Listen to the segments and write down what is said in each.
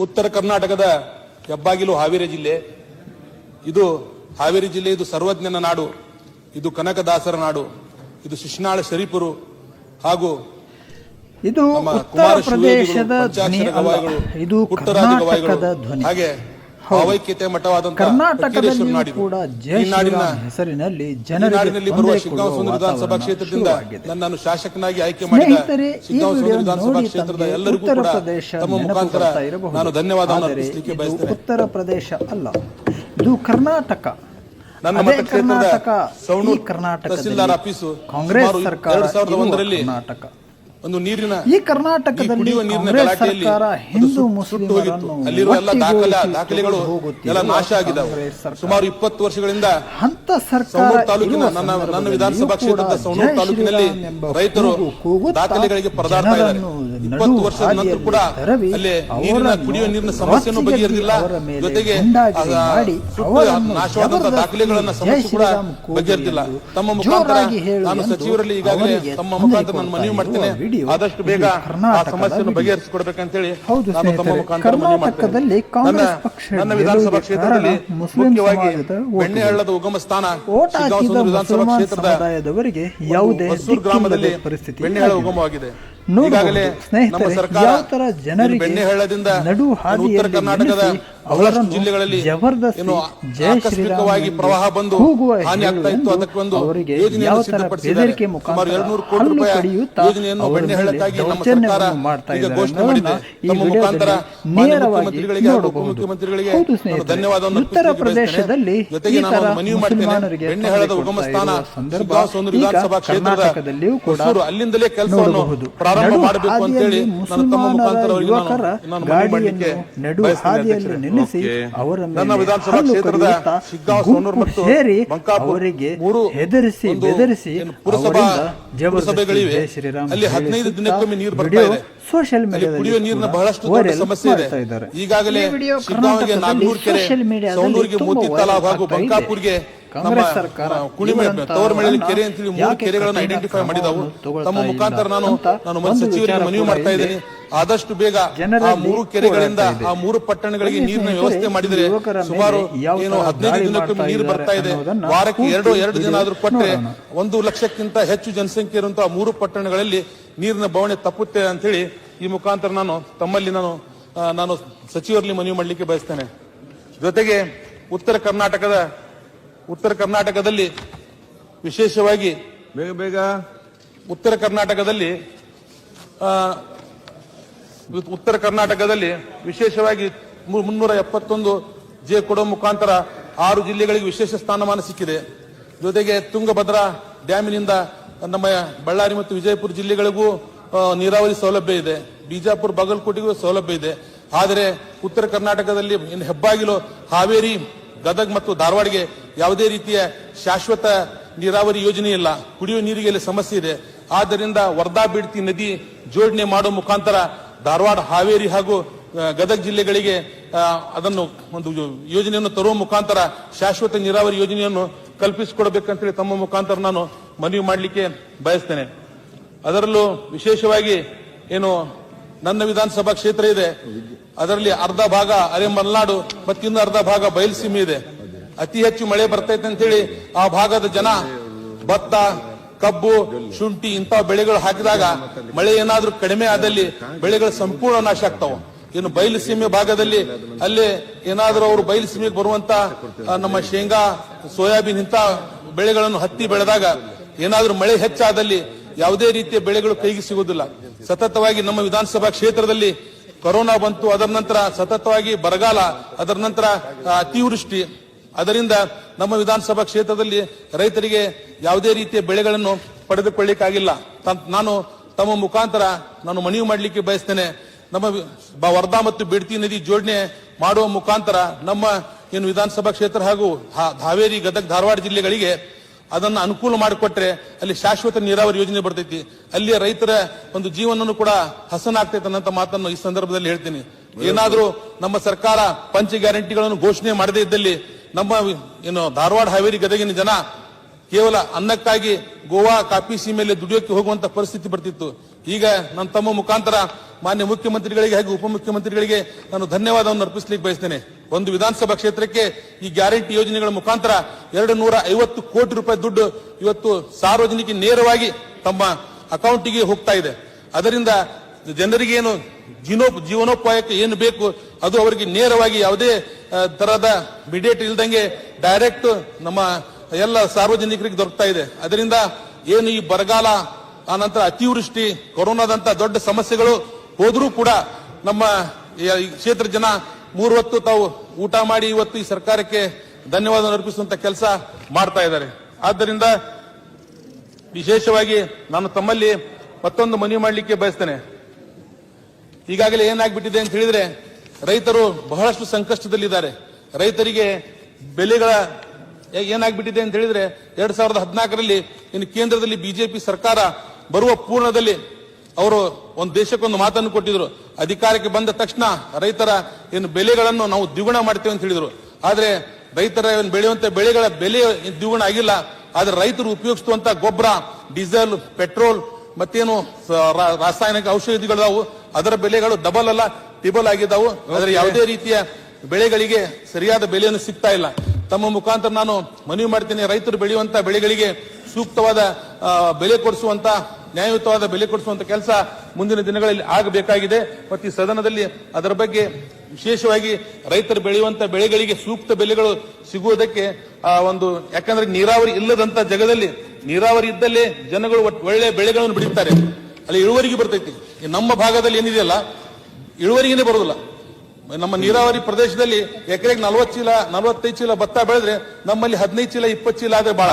ಉತ್ತರ ಕರ್ನಾಟಕದ ಹೆಬ್ಬಾಗಿಲು ಹಾವೇರಿ ಜಿಲ್ಲೆ. ಇದು ಹಾವೇರಿ ಜಿಲ್ಲೆ ಇದು ಸರ್ವಜ್ಞನ ನಾಡು. ಇದು ಕನಕದಾಸರ ನಾಡು. ಇದು ಶಿಶುನಾಳ ಶರೀಫರು ಹಾಗೂ ಇದು ಉತ್ತರ ಕುಮಾರ ಪ್ರದೇಶದ ಧ್ವನಿ ಇದು ಕರ್ನಾಟಕದ ಧ್ವನಿ. ಹಾಗೆ. ಭಾವೈಕ್ಯತೆ ಮಠವಾದಂತಹ ಕರ್ನಾಟಕದಲ್ಲಿ ಕೂಡ ಜಯ ಶ್ರೀರಾಮ್ ಹೆಸರಿನಲ್ಲಿ ಜನರಿಗೆ ಬರುವ ಶಿಗ್ಗಾಂವ್ ಸುಂದರ ವಿಧಾನಸಭಾ ಕ್ಷೇತ್ರದಿಂದ ನನ್ನನ್ನು ಶಾಸಕನಾಗಿ ಆಯ್ಕೆ ಮಾಡಿದ ಶಿಗ್ಗಾಂವ್ ಸುಂದರ ವಿಧಾನಸಭಾ ಕ್ಷೇತ್ರದ ಎಲ್ಲರಿಗೂ ಉತ್ತರ ಕೂಡ ಪ್ರದೇಶ ತಮ್ಮ ಮುಖಾಂತರ. ನಾನು ಧನ್ಯವಾದವನ್ನು ಅರ್ಪಿಸಲಿಕ್ಕೆ ಇದು ಬಯಸ್ತೇನೆ. ಉತ್ತರ ಪ್ರದೇಶ ಅಲ್ಲ. ಇದು ಕರ್ನಾಟಕ. ನನ್ನ ಮತಕ್ಷೇತ್ರದ ಸೌಣೂರ್ ಕರ್ನಾಟಕ ತಹಸೀಲ್ದಾರ್ ಆಫೀಸು ಕಾಂಗ್ರೆಸ್ ಸರ್ಕಾರ ಎರಡು ಸಾವಿರದ ಒಂದರಲ್ಲಿ ಕರ್ನಾಟಕ. ಒಂದು ನೀರಿನ ಈ ಕರ್ನಾಟಕದಲ್ಲಿ ಸರ್ಕಾರ ಹಿಂದೂ ಮುಸ್ಲಿಮರನ್ನು ಅಲ್ಲಿರುವ ಎಲ್ಲ ದಾಖಲೆ ದಾಖಲೆಗಳು ಎಲ್ಲ ನಾಶ ಆಗಿದ್ದಾವೆ. ಸುಮಾರು ಇಪ್ಪತ್ತು ವರ್ಷಗಳಿಂದ ಅಂತ ಸರ್ಕಾರ ತಾಲೂಕಿನ ನನ್ನ ನನ್ನ ವಿಧಾನಸಭಾ ಕ್ಷೇತ್ರದ ಸವಣೂರು ತಾಲೂಕಿನಲ್ಲಿ ರೈತರು ದಾಖಲೆಗಳಿಗೆ ಪರದಾಡ್ತಾ ಇದ್ದಾರೆ. ಇಪ್ಪತ್ತು ವರ್ಷದ ನಂತರ ಕೂಡ ಅಲ್ಲಿ ನೀರಿನ ಕುಡಿಯುವ ನೀರಿನ ಸಮಸ್ಯೆಯನ್ನು ಬಗೆಹರಿದಿಲ್ಲ. ಜೊತೆಗೆ ನಾಶವಾದಂತಹ ದಾಖಲೆಗಳನ್ನ ಸಮಸ್ಯೆ ಕೂಡ ಬಗೆಹರಿದಿಲ್ಲ. ತಮ್ಮ ಮುಖಾಂತರ ನಾನು ಸಚಿವರಲ್ಲಿ ಈಗಾಗಲೇ ತಮ್ಮ ಮುಖಾಂತರ ನಾನು ಮನವಿ ಮಾಡ್ತೇನೆ. ಆದಷ್ಟು ಬೇಗ ಆ ಸಮಸ್ಯೆಯನ್ನು ವಿಡಿಯೋ. ಬಗೆಹರಿಸಿಕೊಡ್ಬೇಕಂತೇಳಿ ಹೌದು ನಾನು ತಮ್ಮ ಮುಖಾಂತರ ಮನವಿ ಮಾಡ್ತೇನೆ. ಕರ್ನಾಟಕದಲ್ಲಿ ನನ್ನ ಕಾಂಗ್ರೆಸ್ ಪಕ್ಷ ನನ್ನ ವಿಧಾನಸಭಾ ಕ್ಷೇತ್ರದಲ್ಲಿ ಮುಖ್ಯವಾಗಿ ಬೆಣ್ಣೆಹಳ್ಳದ ಉಗಮ ಸ್ಥಾನ ವಿಧಾನಸಭಾ ಕ್ಷೇತ್ರದ ಸಮುದಾಯದವರಿಗೆ ಯಾವುದೇ ಗ್ರಾಮದಲ್ಲಿ ಪರಿಸ್ಥಿತಿ ಬೆಣ್ಣೆಹಳ್ಳ ಉಗಮವಾಗಿದೆ. ಈಗಾಗಲೆ ಸ್ನೇಹಿತರೆ, ನಮ್ಮ ಸರ್ಕಾರ ಯಾವ ತರ ಜನರಿಗೆ ನಡು ಹಾದಿಯಲ್ಲಿ ಉತ್ತರ ಕರ್ನಾಟಕದ ನಿಲ್ಲಿಸಿ ಬಹಳಷ್ಟು ಜಿಲ್ಲೆಗಳಲ್ಲಿ ಏನು ಆಕಸ್ಮಿಕವಾಗಿ ಪ್ರವಾಹ ಬಂದು ಹಾನಿ ಆಗ್ತಾ ಇತ್ತು. ಅದಕ್ಕೊಂದು ಯೋಜನೆಯನ್ನು ಸಿದ್ಧಪಡಿಸಿದ್ದಾರೆ. ಸುಮಾರು ಎರಡ್ನೂರು ಕೋಟಿ ರೂಪಾಯಿ ಯೋಜನೆಯನ್ನು ಬೆಣ್ಣೆ ಮೇಲೆ ನಮ್ಮ ಸರ್ಕಾರ ಈಗ ಘೋಷಣೆ ಮಾಡಿದೆ. ತಮ್ಮ ಮುಖಾಂತರ ಮುಖ್ಯಮಂತ್ರಿಗಳಿಗೆ ಹಾಗೂ. ಉಪಮುಖ್ಯಮಂತ್ರಿಗಳಿಗೆ ಧನ್ಯವಾದವನ್ನು ಉತ್ತರ ಪ್ರದೇಶದಲ್ಲಿ ಜೊತೆಗೆ ನಾನು ಮನವಿ ಮಾಡ್ತೇನೆ. ಬೆಣ್ಣೆ ಹೇಳದ ಉಗಮ ಸ್ಥಾನ ಇರುವ ಸಂದರ್ಭ ಶಿಗ್ಗಾಂವ ಸುಂದರ ಈಗ ವಿಧಾನಸಭಾ ಕ್ಷೇತ್ರದ ಕೂಡ ಅಲ್ಲಿಂದಲೇ ಕೆಲಸವನ್ನು. ಪ್ರಾರಂಭ ಮಾಡಬೇಕು ಅಂತ ಹೇಳಿ ನಾನು ತಮ್ಮ ಮುಖಾಂತರ ಅವರಿಗೆ ನಾನು- ಮನವಿ ಮಾಡಲಿಕ್ಕೆ ಬಯಸ್ತೇನೆ ನಿಲ್ಲಿಸಿ ಅವರ ಮೇಲೆ ಕ್ಷೇತ್ರದ ಗುಂಪು ಸೇರಿ ಅವರಿಗೆ ಹೆದರಿಸಿ ಬೆದರಿಸಿ ಶ್ರೀರಾಮ್ ವಿಡಿಯೋ. ಸೋಷಿಯಲ್ ಮೀಡಿಯಾದಲ್ಲಿ ಕುಡಿಯುವ ನೀರಿನ ಬಹಳಷ್ಟು ದೊಡ್ಡ ವೈರಲ್ ಸಮಸ್ಯೆ ಇದೆ. ಮಾಡ್ತಾ ಇದ್ದಾರೆ. ಈಗಾಗಲೇ ಸೋಷಿಯಲ್ ಮೀಡಿಯಾದಲ್ಲಿ ಕಾಂಗ್ರೆಸ್ ಸರ್ಕಾರ ಕುಣಿಮೆ ಹಣ ಕೆರೆ ಅಂತೇಳಿ ಮೂರು ಕೆರೆಗಳನ್ನು ಐಡೆಂಟಿಫೈ ಮಾಡಿದವು. ತಮ್ಮ ಮುಖಾಂತರ ನಾನು ಅಂತ ನಾನು ಸಚಿವರಿಗೆ ಮನವಿ ಮಾಡ್ತಾ ಇದೆ. ಇದ್ದೀನಿ. ಆದಷ್ಟು ಬೇಗ ಆ ಮೂರು ಕೆರೆಗಳಿಂದ ಆ ಮೂರು ಪಟ್ಟಣಗಳಿಗೆ ನೀರಿನ ವ್ಯವಸ್ಥೆ ಮಾಡಿದರೆ ಸುಮಾರು ಯಾವ ಏನು ಹದಿನೈದು ದಿನಕ್ಕೊಮ್ಮೆ ಮಾಡ್ತಾ ನೀರು ಬರ್ತಾ ಇದೆ. ವಾರಕ್ಕೆ ಎರಡು ಎರಡು ದಿನ ಆದ್ರೂ ಕೊಟ್ಟರೆ ಒಂದು ಲಕ್ಷಕ್ಕಿಂತ ಹೆಚ್ಚು ಜನಸಂಖ್ಯೆ ಇರುವಂತಹ ಮೂರು ಪಟ್ಟಣಗಳಲ್ಲಿ ನೀರಿನ ಬವಣೆ ತಪ್ಪುತ್ತೆ ಅಂತ ಹೇಳಿ ಈ ಮುಖಾಂತರ ನಾನು ತಮ್ಮಲ್ಲಿ ನಾನು ನಾನು ಸಚಿವರಲ್ಲಿ ಮನವಿ ಮಾಡಲಿಕ್ಕೆ ಬಯಸ್ತೇನೆ. ಜೊತೆಗೆ ಉತ್ತರ ಕರ್ನಾಟಕದ ಉತ್ತರ ಕರ್ನಾಟಕದಲ್ಲಿ ವಿಶೇಷವಾಗಿ ಬೇಗ ಬೇಗ. ಉತ್ತರ ಕರ್ನಾಟಕದಲ್ಲಿ ಉತ್ತರ ಕರ್ನಾಟಕದಲ್ಲಿ ವಿಶೇಷವಾಗಿ ಮುನ್ನೂರ ಎಪ್ಪತ್ತೊಂದು ಜೆ ಕೊಡೋ ಮುಖಾಂತರ ಆರು ಜಿಲ್ಲೆಗಳಿಗೆ ವಿಶೇಷ ಸ್ಥಾನಮಾನ ಸಿಕ್ಕಿದೆ. ಜೊತೆಗೆ ತುಂಗಭದ್ರಾ ಡ್ಯಾಮಿನಿಂದ ನಮ್ಮ ಬಳ್ಳಾರಿ ಮತ್ತು ವಿಜಯಪುರ ಜಿಲ್ಲೆಗಳಿಗೂ ನೀರಾವರಿ ಸೌಲಭ್ಯ ಇದೆ. ಬಿಜಾಪುರ, ಬಾಗಲಕೋಟೆಗೂ ಸೌಲಭ್ಯ ಇದೆ. ಆದರೆ ಉತ್ತರ ಕರ್ನಾಟಕದಲ್ಲಿ ಇನ್ನು ಹೆಬ್ಬಾಗಿಲು, ಹಾವೇರಿ, ಗದಗ್ ಮತ್ತು ಧಾರವಾಡಗೆ ಯಾವುದೇ ರೀತಿಯ ಶಾಶ್ವತ ನೀರಾವರಿ ಯೋಜನೆ ಇಲ್ಲ. ಕುಡಿಯುವ ನೀರಿಗೆ ಸಮಸ್ಯೆ ಇದೆ. ಆದ್ದರಿಂದ ವರ್ಧಾ ಬಿಡ್ತಿ ನದಿ ಜೋಡಣೆ ಮಾಡುವ ಮುಖಾಂತರ ಧಾರವಾಡ ಹಾವೇರಿ ಹಾಗೂ ಗದಗ ಜಿಲ್ಲೆಗಳಿಗೆ ಅದನ್ನು ಒಂದು ಯೋಜನೆಯನ್ನು ತರುವ ಮುಖಾಂತರ, ಶಾಶ್ವತ ನೀರಾವರಿ ಯೋಜನೆಯನ್ನು ಕಲ್ಪಿಸಿಕೊಡಬೇಕಂತೇಳಿ ತಮ್ಮ ಮುಖಾಂತರ ನಾನು ಮನವಿ ಮಾಡಲಿಕ್ಕೆ ಬಯಸ್ತೇನೆ. ಅದರಲ್ಲೂ ವಿಶೇಷವಾಗಿ ಏನು, ನನ್ನ ವಿಧಾನಸಭಾ ಕ್ಷೇತ್ರ ಇದೆ. ಅದರಲ್ಲಿ ಅರ್ಧ ಭಾಗ ಅರೆ ಮಲೆನಾಡು ಮತ್ತಿನ್ನು ಅರ್ಧ ಭಾಗ ಬಯಲುಸೀಮೆ ಇದೆ. ಅತಿ ಹೆಚ್ಚು ಮಳೆ ಬರ್ತೈತೆ ಅಂತೇಳಿ ಆ ಭಾಗದ ಜನ ಭತ್ತ ಕಬ್ಬು, ಶುಂಠಿ ಇಂತಹ ಬೆಳೆಗಳು ಹಾಕಿದಾಗ ಮಳೆ ಏನಾದ್ರೂ ಕಡಿಮೆ ಆದಲ್ಲಿ ಬೆಳೆಗಳು ಸಂಪೂರ್ಣ ನಾಶ ಆಗ್ತಾವ. ಇನ್ನು ಬಯಲು ಸೀಮೆ ಭಾಗದಲ್ಲಿ ಅಲ್ಲಿ ಏನಾದರೂ ಅವರು ಬಯಲು ಸೀಮೆಗೆ ಬರುವಂತ ನಮ್ಮ ಶೇಂಗಾ, ಸೋಯಾಬೀನ್ ಇಂಥ ಬೆಳೆಗಳನ್ನು ಹತ್ತಿ ಬೆಳೆದಾಗ ಏನಾದರೂ ಮಳೆ ಹೆಚ್ಚಾದಲ್ಲಿ ಯಾವುದೇ ರೀತಿಯ ಬೆಳೆಗಳು ಕೈಗೆ ಸಿಗುವುದಿಲ್ಲ. ಸತತವಾಗಿ ನಮ್ಮ ವಿಧಾನಸಭಾ ಕ್ಷೇತ್ರದಲ್ಲಿ ಕೊರೋನಾ ಬಂತು, ಅದರ ನಂತರ ಸತತವಾಗಿ ಬರಗಾಲ, ಅದರ ನಂತರ ಅತಿವೃಷ್ಟಿ ಅದರಿಂದ ನಮ್ಮ ವಿಧಾನಸಭಾ ಕ್ಷೇತ್ರದಲ್ಲಿ ರೈತರಿಗೆ ಯಾವುದೇ ರೀತಿಯ ಬೆಳೆಗಳನ್ನು ಪಡೆದುಕೊಳ್ಳಿಕ್ಕಾಗಿಲ್ಲ. ನಾನು ತಮ್ಮ ಮುಖಾಂತರ ನಾನು ಮನವಿ ಮಾಡಲಿಕ್ಕೆ ಬಯಸ್ತೇನೆ. ನಮ್ಮ ವರ್ಧಾ ಮತ್ತು ಬಿಡ್ತಿ ನದಿ ಜೋಡಣೆ ಮಾಡುವ ಮುಖಾಂತರ ನಮ್ಮ ಏನು ವಿಧಾನಸಭಾ ಕ್ಷೇತ್ರ ಹಾಗೂ ಹಾವೇರಿ, ಗದಗ, ಧಾರವಾಡ ಜಿಲ್ಲೆಗಳಿಗೆ ಅದನ್ನ ಅನುಕೂಲ ಮಾಡಿಕೊಟ್ರೆ ಅಲ್ಲಿ ಶಾಶ್ವತ ನೀರಾವರಿ ಯೋಜನೆ ಬರ್ತೈತಿ. ಅಲ್ಲಿಯ ರೈತರ ಒಂದು ಜೀವನವನ್ನು ಕೂಡ ಹಸನಾಗ್ತೈತೆ ಅನ್ನೋ ಮಾತನ್ನು ಈ ಸಂದರ್ಭದಲ್ಲಿ ಹೇಳ್ತೀನಿ. ಏನಾದರೂ ನಮ್ಮ ಸರ್ಕಾರ ಪಂಚ ಗ್ಯಾರಂಟಿಗಳನ್ನು ಘೋಷಣೆ ಮಾಡದೇ ಇದ್ದಲ್ಲಿ ನಮ್ಮ, ಏನು, ಧಾರವಾಡ ಹಾವೇರಿ ಗದಗಿನ ಜನ ಕೇವಲ ಅನ್ನಕ್ಕಾಗಿ ಗೋವಾ ಕಾಫಿ ಸೀಮೆಯಲ್ಲಿ ದುಡಿಯೋಕೆ ಹೋಗುವಂತ ಪರಿಸ್ಥಿತಿ ಬರ್ತಿತ್ತು. ಈಗ ನನ್ನ ತಮ್ಮ ಮುಖಾಂತರ ಮಾನ್ಯ ಮುಖ್ಯಮಂತ್ರಿಗಳಿಗೆ ಹಾಗೂ ಉಪಮುಖ್ಯಮಂತ್ರಿಗಳಿಗೆ ನಾನು ಧನ್ಯವಾದವನ್ನು ಅರ್ಪಿಸಲಿಕ್ಕೆ ಬಯಸ್ತೇನೆ. ಒಂದು ವಿಧಾನಸಭಾ ಕ್ಷೇತ್ರಕ್ಕೆ ಈ ಗ್ಯಾರಂಟಿ ಯೋಜನೆಗಳ ಮುಖಾಂತರ ಎರಡು ನೂರ ಐವತ್ತು ಕೋಟಿ ರೂಪಾಯಿ ದುಡ್ಡು ಇವತ್ತು ಸಾರ್ವಜನಿಕ ನೇರವಾಗಿ ತಮ್ಮ ಅಕೌಂಟಿಗೆ ಹೋಗ್ತಾ ಇದೆ. ಅದರಿಂದ ಜನರಿಗೆ ಏನು ಜೀನೋ ಜೀವನೋಪಾಯಕ್ಕೆ ಏನು ಬೇಕು, ಅದು ಅವರಿಗೆ ನೇರವಾಗಿ ಯಾವುದೇ ತರಹದ ಮಿಡಿಯೇಟ್ ಇಲ್ದಂಗೆ ಡೈರೆಕ್ಟ್ ನಮ್ಮ ಎಲ್ಲ ಸಾರ್ವಜನಿಕರಿಗೆ ದೊರಕ್ತಾ ಇದೆ. ಅದರಿಂದ ಏನು ಈ ಬರಗಾಲ ಆನಂತರ ಅತಿವೃಷ್ಟಿ ಕೊರೋನಾದಂತ ದೊಡ್ಡ ಸಮಸ್ಯೆಗಳು ಹೋದರೂ ಕೂಡ ನಮ್ಮ ಕ್ಷೇತ್ರ ಜನ ಮೂರು ಹೊತ್ತು ತಾವು ಊಟ ಮಾಡಿ ಇವತ್ತು ಈ ಸರ್ಕಾರಕ್ಕೆ ಧನ್ಯವಾದ ಅರ್ಪಿಸುವಂತ ಕೆಲಸ ಮಾಡ್ತಾ ಇದ್ದಾರೆ. ಆದ್ದರಿಂದ ವಿಶೇಷವಾಗಿ ನಾನು ತಮ್ಮಲ್ಲಿ ಮತ್ತೊಂದು ಮನವಿ ಮಾಡಲಿಕ್ಕೆ ಬಯಸ್ತೇನೆ. ಈಗಾಗಲೇ ಏನಾಗ್ಬಿಟ್ಟಿದೆ ಅಂತ ಹೇಳಿದ್ರೆ, ರೈತರು ಬಹಳಷ್ಟು ಸಂಕಷ್ಟದಲ್ಲಿದ್ದಾರೆ. ರೈತರಿಗೆ ಬೆಲೆಗಳ ಏನಾಗ್ಬಿಟ್ಟಿದೆ ಅಂತ ಹೇಳಿದ್ರೆ, ಎರಡ್ ಸಾವಿರದ ಹದಿನಾಲ್ಕರಲ್ಲಿ ಇನ್ನು ಕೇಂದ್ರದಲ್ಲಿ ಬಿಜೆಪಿ ಸರ್ಕಾರ ಬರುವ ಪೂರ್ಣದಲ್ಲಿ ಅವರು ಒಂದು ದೇಶಕ್ಕೊಂದು ಮಾತನ್ನು ಕೊಟ್ಟಿದ್ರು. ಅಧಿಕಾರಕ್ಕೆ ಬಂದ ತಕ್ಷಣ ರೈತರ ಏನು ಬೆಲೆಗಳನ್ನು ನಾವು ದ್ವಿಗುಣ ಮಾಡ್ತೇವೆ ಅಂತ ಹೇಳಿದ್ರು. ಆದ್ರೆ ರೈತರ ಬೆಳೆಯುವಂತ ಬೆಳೆಗಳ ಬೆಲೆ ದ್ವಿಗುಣ ಆಗಿಲ್ಲ. ಆದ್ರೆ ರೈತರು ಉಪಯೋಗಿಸುವಂತ ಗೊಬ್ಬರ, ಡೀಸೆಲ್, ಪೆಟ್ರೋಲ್ ಮತ್ತೇನು ರಾಸಾಯನಿಕ ಔಷಧಿಗಳು ಔಷಧಿಗಳದಾವು ಅದರ ಬೆಲೆಗಳು ಡಬಲ್ ಅಲ್ಲ ಟಿಬಲ್ ಆಗಿದ್ದಾವು. ಅದರ ಯಾವುದೇ ರೀತಿಯ ಬೆಳೆಗಳಿಗೆ ಸರಿಯಾದ ಬೆಲೆಯನ್ನು ಸಿಗ್ತಾ ಇಲ್ಲ. ತಮ್ಮ ಮುಖಾಂತರ ನಾನು ಮನವಿ ಮಾಡ್ತೀನಿ ರೈತರು ಬೆಳೆಯುವಂತ ಬೆಳೆಗಳಿಗೆ ಸೂಕ್ತವಾದ ಬೆಲೆ ಕೊಡಿಸುವಂತ ನ್ಯಾಯಯುತವಾದ ಬೆಲೆ ಕೊಡಿಸುವಂತ ಕೆಲಸ ಮುಂದಿನ ದಿನಗಳಲ್ಲಿ ಆಗಬೇಕಾಗಿದೆ. ಮತ್ತು ಈ ಸದನದಲ್ಲಿ ಅದರ ಬಗ್ಗೆ ವಿಶೇಷವಾಗಿ ರೈತರು ಬೆಳೆಯುವಂತ ಬೆಳೆಗಳಿಗೆ ಸೂಕ್ತ ಬೆಲೆಗಳು ಸಿಗುವುದಕ್ಕೆ ಆ ಒಂದು ಯಾಕಂದ್ರೆ ನೀರಾವರಿ ಇಲ್ಲದಂತ ಜಗದಲ್ಲಿ ನೀರಾವರಿ ಇದ್ದಲ್ಲೇ ಜನಗಳು ಒಳ್ಳೆ ಬೆಳೆಗಳನ್ನು ಬೆಳೀತಾರೆ. ಅಲ್ಲಿ ಇಳುವರಿಗೆ ಬರ್ತೈತಿ. ನಮ್ಮ ಭಾಗದಲ್ಲಿ ಏನಿದೆಯಲ್ಲ ಇಳುವರಿಗೇನೆ ಬರೋದಿಲ್ಲ. ನಮ್ಮ ನೀರಾವರಿ ಪ್ರದೇಶದಲ್ಲಿ ಎಕರೆಗೆ ನಲವತ್ತು ಚೀಲ ನಲವತ್ತೈದು ಚೀಲ ಭತ್ತ ಬೆಳೆದ್ರೆ ನಮ್ಮಲ್ಲಿ ಹದಿನೈದು ಚೀಲ ಇಪ್ಪತ್ತು ಚೀಲ ಆದ್ರೆ ಬಹಳ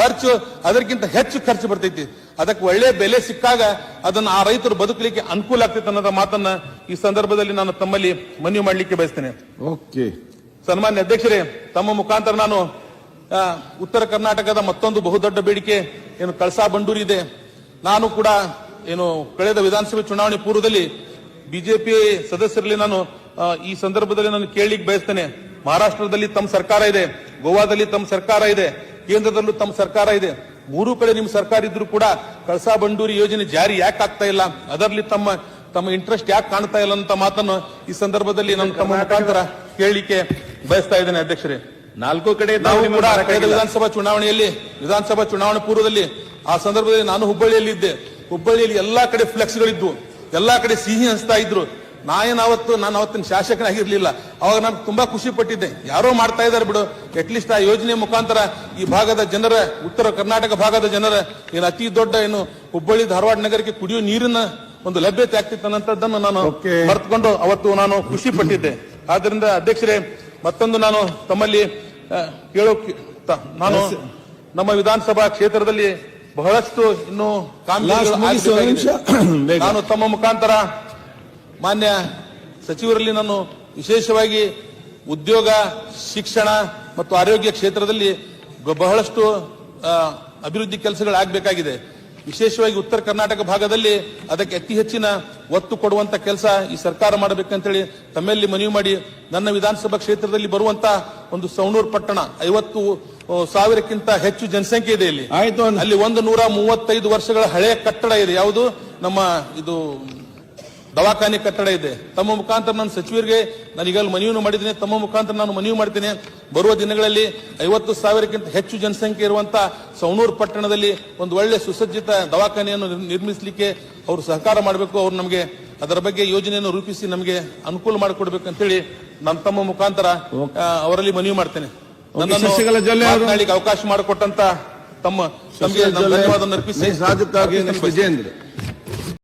ಖರ್ಚು ಅದಕ್ಕಿಂತ ಹೆಚ್ಚು ಖರ್ಚು ಬರ್ತೈತಿ. ಅದಕ್ಕೆ ಒಳ್ಳೆ ಬೆಲೆ ಸಿಕ್ಕಾಗ ಅದನ್ನ ಆ ರೈತರು ಬದುಕಲಿಕ್ಕೆ ಅನುಕೂಲ ಆಗ್ತೈತೆ ಅನ್ನೋದ ಮಾತನ್ನ ಈ ಸಂದರ್ಭದಲ್ಲಿ ನಾನು ತಮ್ಮಲ್ಲಿ ಮನವಿ ಮಾಡಲಿಕ್ಕೆ ಬಯಸ್ತೇನೆ. ಓಕೆ ಸನ್ಮಾನ್ಯ ಅಧ್ಯಕ್ಷರೇ ತಮ್ಮ ಮುಖಾಂತರ ನಾನು ಉತ್ತರ ಕರ್ನಾಟಕದ ಮತ್ತೊಂದು ಬಹುದೊಡ್ಡ ಬೇಡಿಕೆ, ಏನು ಕಳಸಾ ಬಂಡೂರಿ ಇದೆ. ನಾನು ಕೂಡ, ಏನು, ಕಳೆದ ವಿಧಾನಸಭೆ ಚುನಾವಣೆ ಪೂರ್ವದಲ್ಲಿ ಬಿಜೆಪಿ ಸದಸ್ಯರಲ್ಲಿ ನಾನು ಈ ಸಂದರ್ಭದಲ್ಲಿ ನಾನು ಕೇಳಲಿಕ್ಕೆ ಬಯಸ್ತೇನೆ. ಮಹಾರಾಷ್ಟ್ರದಲ್ಲಿ ತಮ್ಮ ಸರ್ಕಾರ ಇದೆ, ಗೋವಾದಲ್ಲಿ ತಮ್ಮ ಸರ್ಕಾರ ಇದೆ, ಕೇಂದ್ರದಲ್ಲೂ ತಮ್ಮ ಸರ್ಕಾರ ಇದೆ. ಮೂರು ಕಡೆ ನಿಮ್ಮ ಸರ್ಕಾರ ಇದ್ರೂ ಕೂಡ ಕಳಸಾ ಬಂಡೂರಿ ಯೋಜನೆ ಜಾರಿ ಯಾಕೆ ಆಗ್ತಾ ಇಲ್ಲ? ಅದರಲ್ಲಿ ತಮ್ಮ ತಮ್ಮ ಇಂಟ್ರೆಸ್ಟ್ ಯಾಕೆ ಕಾಣ್ತಾ ಇಲ್ಲ ಅಂತ ಮಾತನ್ನು ಈ ಸಂದರ್ಭದಲ್ಲಿ ನಾನು ತಮ್ಮ ಮುಖಾಂತರ ಕೇಳಲಿಕ್ಕೆ ಬಯಸ್ತಾ ಇದ್ದೇನೆ, ಅಧ್ಯಕ್ಷರೇ. ನಾಲ್ಕು ಕಡೆ ನಾವು ಕೂಡ ಕಳೆದ ವಿಧಾನಸಭಾ ಚುನಾವಣೆಯಲ್ಲಿ ವಿಧಾನಸಭಾ ಚುನಾವಣೆ ಪೂರ್ವದಲ್ಲಿ ಆ ಸಂದರ್ಭದಲ್ಲಿ ನಾನು ಹುಬ್ಬಳ್ಳಿಯಲ್ಲಿ ಇದ್ದೆ. ಹುಬ್ಬಳ್ಳಿಯಲ್ಲಿ ಎಲ್ಲಾ ಕಡೆ ಫ್ಲೆಕ್ಸ್ಗಳಿದ್ವು. ಎಲ್ಲಾ ಕಡೆ ಸಿಹಿ ಹಂಚ್ತಾ ಇದ್ರು. ಅವತ್ತು ನಾನು ಅವತ್ತಿನ ಶಾಸಕನಾಗಿರ್ಲಿಲ್ಲ. ಅವಾಗ ನಾನು ತುಂಬಾ ಖುಷಿ ಪಟ್ಟಿದ್ದೆ. ಯಾರೋ ಮಾಡ್ತಾ ಇದ್ದಾರೆ ಬಿಡು. ಅಟ್ಲೀಸ್ಟ್ ಆ ಯೋಜನೆ ಮುಖಾಂತರ ಈ ಭಾಗದ ಜನರ ಉತ್ತರ ಕರ್ನಾಟಕ ಭಾಗದ ಜನರ ಏನು ಅತಿ ದೊಡ್ಡ ಏನು ಹುಬ್ಬಳ್ಳಿ ಧಾರವಾಡ ನಗರಕ್ಕೆ ಕುಡಿಯುವ ನೀರಿನ ಒಂದು ಲಭ್ಯತೆ ಆಗ್ತಿತ್ತು ಅನ್ನೋದನ್ನು ನಾನು. ಮರೆತುಕೊಂಡು ಅವತ್ತು ನಾನು ಖುಷಿ ಪಟ್ಟಿದ್ದೆ. ಆದ್ರಿಂದ ಅಧ್ಯಕ್ಷರೇ ಮತ್ತೊಂದು ನಾನು ತಮ್ಮಲ್ಲಿ ಆ, ಕೇಳೋ ತ- ನಾನು ನಮ್ಮ ವಿಧಾನಸಭಾ ಕ್ಷೇತ್ರದಲ್ಲಿ ಬಹಳಷ್ಟು ಇನ್ನು. ನಾನು ತಮ್ಮ ಮುಖಾಂತರ ಮಾನ್ಯ ಸಚಿವರಲ್ಲಿ ನಾನು ವಿಶೇಷವಾಗಿ ಉದ್ಯೋಗ ಶಿಕ್ಷಣ ಮತ್ತು ಆರೋಗ್ಯ ಕ್ಷೇತ್ರದಲ್ಲಿ ಬಹಳಷ್ಟು ಅಭಿವೃದ್ಧಿ ಕೆಲಸಗಳು ಆಗಬೇಕಾಗಿದೆ ವಿಶೇಷವಾಗಿ ಉತ್ತರ ಕರ್ನಾಟಕ ಭಾಗದಲ್ಲಿ ಅದಕ್ಕೆ ಅತಿ ಹೆಚ್ಚಿನ ಒತ್ತು ಕೊಡುವಂತ ಕೆಲಸ ಈ ಸರ್ಕಾರ ಮಾಡಬೇಕಂತೇಳಿ ತಮ್ಮಲ್ಲಿ ಮನವಿ ಮಾಡಿ ನನ್ನ ವಿಧಾನಸಭಾ ಕ್ಷೇತ್ರದಲ್ಲಿ ಬರುವಂತ ಒಂದು ಸೌಣೂರ್ ಪಟ್ಟಣ ಐವತ್ತು ಸಾವಿರಕ್ಕಿಂತ ಹೆಚ್ಚು ಜನಸಂಖ್ಯೆ ಇದೆ ಇಲ್ಲಿ. ಅಲ್ಲಿ ಒಂದು ನೂರ ಮೂವತ್ತೈದು ವರ್ಷಗಳ ಹಳೆಯ ಕಟ್ಟಡ ಇದೆ. ಯಾವುದು? ನಮ್ಮ ಇದು ದವಾಖಾನೆ ಕಟ್ಟಡ ಇದೆ. ತಮ್ಮ ಮುಖಾಂತರ ನಾನು ಸಚಿವರಿಗೆ ನಾನು ಈಗಲೂ ಮನವಿಯನ್ನು ಮಾಡಿದ್ದೇನೆ. ತಮ್ಮ ಮುಖಾಂತರ ನಾನು ಮನವಿ ಮಾಡ್ತೇನೆ. ಬರುವ ದಿನಗಳಲ್ಲಿ ಐವತ್ತು ಸಾವಿರಕ್ಕಿಂತ ಹೆಚ್ಚು ಜನಸಂಖ್ಯೆ ಇರುವಂತ ಸವಣೂರು ಪಟ್ಟಣದಲ್ಲಿ ಒಂದು ಒಳ್ಳೆ ಸುಸಜ್ಜಿತ ದವಾಖಾನೆಯನ್ನು ನಿರ್- ನಿರ್ಮಿಸಲಿಕ್ಕೆ ಅವರು ಸಹಕಾರ ಮಾಡಬೇಕು. ಅವರು ನಮಗೆ ಅದರ ಬಗ್ಗೆ ಯೋಜನೆಯನ್ನು ರೂಪಿಸಿ ನಮಗೆ ಅನುಕೂಲ ಮಾಡಿಕೊಡ್ಬೇಕು ಅಂತೇಳಿ ನನ್ನ ತಮ್ಮ ಮುಖಾಂತರ ಅವರಲ್ಲಿ ಮನವಿ ಮಾಡ್ತೇನೆ. ನನ್ನನ್ನು ಅವಕಾಶ ಮಾಡಿಕೊಟ್ಟಂತ ತಮ್ಮ ತಮಗೆ ನಾನು ಅರ್ಪಿಸಿ.